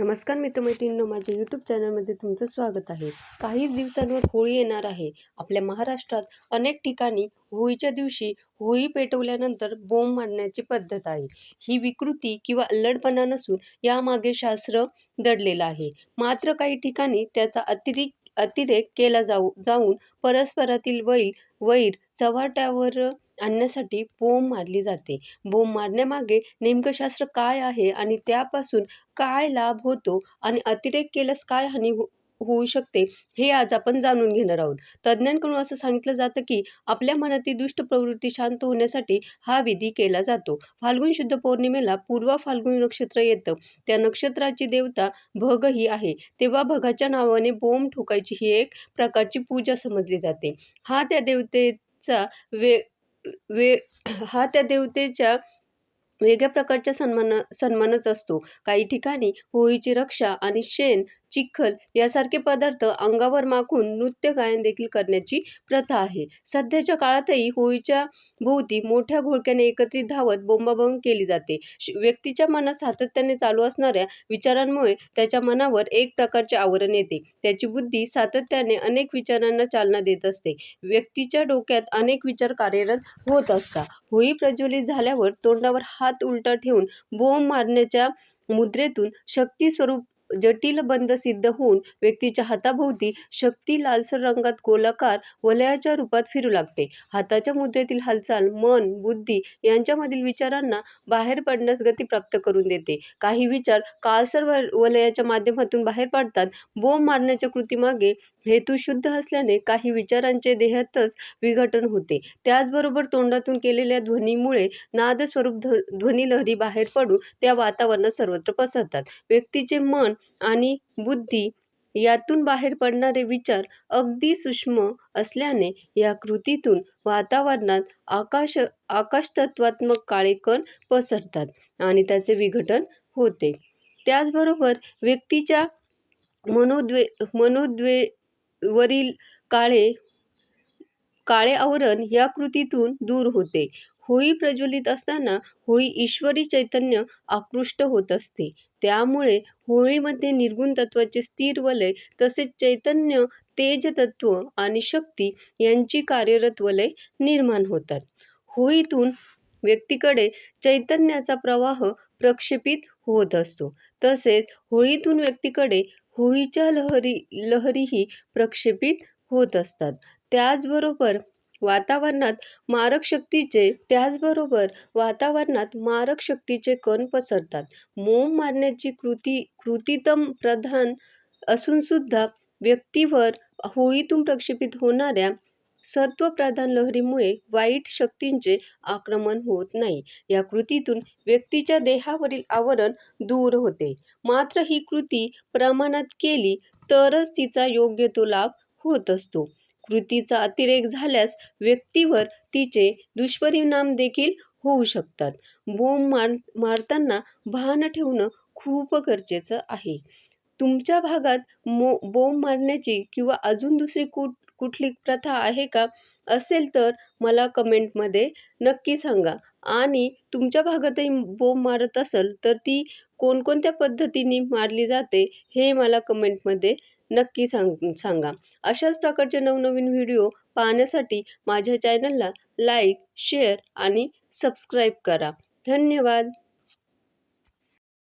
नमस्कार मित्रमैत्रिणींनो माझ्या यूट्यूब चॅनलमध्ये तुमचं स्वागत आहे. काही दिवसांवर होळी येणार आहे. आपल्या महाराष्ट्रात अनेक ठिकाणी होळीच्या दिवशी होळी पेटवल्यानंतर बोंब मारण्याची पद्धत आहे. ही विकृती किंवा अल्लडपणा नसून यामागे शास्त्र दडलेलं आहे. मात्र काही ठिकाणी त्याचा अतिरिक्त अतिरेक केला जाऊ जाऊन परस्परातील वैर वैर चव्हाट्यावर आणण्यासाठी बोंब मारली जाते. बोंब मारण्यामागे नेमकं शास्त्र काय आहे आणि त्यापासून काय लाभ होतो आणि अतिरेक केल्यास काय हानी हो होऊ शकते हे आज आपण जाणून घेणार आहोत. तज्ज्ञांकडून असं सांगितलं जातं की आपल्या मनातील दुष्ट प्रवृत्ती शांत होण्यासाठी हा विधी केला जातो. फाल्गुन शुद्ध पौर्णिमेला पूर्वा फाल्गुन नक्षत्र येतं. त्या नक्षत्राची देवता भग ही आहे. तेव्हा भगाच्या नावाने बोंब ठोकायची ही एक प्रकारची पूजा समजली जाते. हा त्या देवतेचा वे वे हा त्या देवतेच्या वेगळ्या प्रकारच्या सन्मान सन्मानच असतो. काही ठिकाणी होळीची रक्षा आणि शेण चिखल यासारखे पदार्थ अंगावर माखून नृत्य गायन देखील करण्याची प्रथा आहे. सध्याच्या काळातही होळीच्या भोवती मोठ्या घोळक्याने एकत्रित धावत बोंबाबोंब केली जाते. श- व्यक्तीच्या मनात सातत्याने चालू असणाऱ्या विचारांमुळे त्याच्या मनावर एक प्रकारचे आवरण येते. त्याची बुद्धी सातत्याने अनेक विचारांना चालना देत असते. व्यक्तीच्या डोक्यात अनेक विचार कार्यरत होत असतात. होळी प्रज्वलित झाल्यावर तोंडावर हात उलटा ठेवून बोंब मारण्याच्या मुद्रेतून शक्ती स्वरूप जटिल बंद सिद्ध होऊन व्यक्तीच्या हाताभोवती शक्ती लालसर रंगात गोलाकार वलयाच्या रूपात फिरू लागते. हाताच्या मुद्रेतील हालचाल मन बुद्धी यांच्यामधील विचारांना बाहेर पडण्यास गती प्राप्त करून देते. काही विचार काळसर व वलयाच्या माध्यमातून बाहेर पडतात. बोंब मारण्याच्या कृतीमागे हेतू शुद्ध असल्याने काही विचारांचे देहातच विघटन होते. त्याचबरोबर तोंडातून केलेल्या ध्वनीमुळे नादस्वरूप ध्व ध्वनिलहरी बाहेर पडून त्या वातावरणात सर्वत्र पसरतात. व्यक्तीचे मन आणि बुद्धी यातून बाहेर पडणारे विचार अगदी सूक्ष्म असल्याने या कृतीतून वातावरणात आकाश आकाशतत्वात्मक काळे कण पसरतात आणि त्याचे विघटन होते. त्याचबरोबर व्यक्तीच्या मनोद्वे मनोद्वे वरील काळे काळे आवरण या कृतीतून दूर होते. होळी प्रज्वलित असताना होळी ईश्वरी चैतन्य आकृष्ट होत असते. त्यामुळे होळीमध्ये निर्गुण तत्वाचे स्थिर वलय तसेच चैतन्य तेज तत्व आणि शक्ती यांची कार्यरत वलय निर्माण होतात. होळीतून व्यक्तीकडे चैतन्याचा प्रवाह प्रक्षेपित होत असतो. तसेच होळीतून व्यक्तीकडे होळीच्या लहरी लहरीही प्रक्षेपित होत असतात. त्याचबरोबर वातावरणात मारक शक्तीचे त्याचबरोबर वातावरणात मारक शक्तीचे कण पसरतात. मोम मारण्याची कृती कृतीतम प्रधान असूनसुद्धा व्यक्तीवर होळीतून प्रक्षेपित होणाऱ्या सत्वप्रधान लहरीमुळे वाईट शक्तींचे आक्रमण होत नाही. या कृतीतून व्यक्तीच्या देहावरील आवरण दूर होते. मात्र ही कृती प्रमाणात केली तरच तिचा योग्य तो लाभ होत असतो. कृतीचा अतिरेक झाल्यास व्यक्तीवर तिचे दुष्परिणाम देखील होऊ शकतात. बोंब मार मारताना भान ठेवणं खूप गरजेचं आहे. तुमच्या भागात मो बोंब मारण्याची किंवा अजून दुसरी कुठ कुठली प्रथा आहे का? असेल तर मला कमेंटमध्ये नक्की सांगा. आणि तुमच्या भागातही बोंब मारत असेल तर ती कोणकोणत्या पद्धतीने मारली जाते हे मला कमेंटमध्ये नक्की सांग सांगा. अशाच प्रकारचे नवनवीन व्हिडिओ पाहण्यासाठी माझ्या चॅनलला लाईक शेअर आणि सबस्क्राईब करा. धन्यवाद.